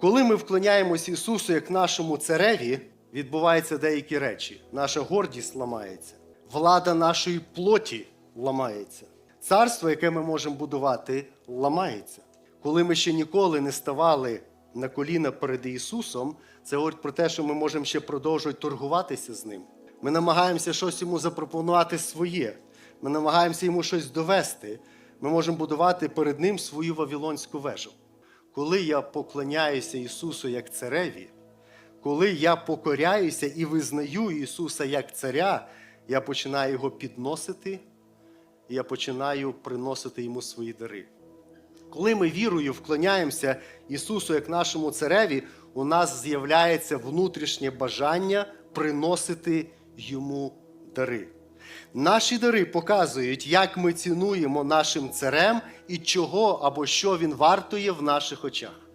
Коли ми вклоняємося Ісусу як нашому цареві, відбуваються деякі речі. Наша гордість ламається, влада нашої плоті ламається. Царство, яке ми можемо будувати, ламається. Коли ми ще ніколи не ставали на коліна перед Ісусом, це говорить про те, що ми можемо ще продовжувати торгуватися з Ним. Ми намагаємося щось йому запропонувати своє. Ми намагаємося йому щось довести. Ми можемо будувати перед Ним свою вавилонську вежу. Коли я поклоняюся Ісусу як цареві, коли я покоряюся і визнаю Ісуса як царя, я починаю його підносити, і я починаю приносити йому свої дари. Коли ми вірою вклоняємося Ісусу як нашому цареві, у нас з'являється внутрішнє бажання приносити йому дари. Наші дари показують, як ми цінуємо нашим царем і чого або що він вартує в наших очах.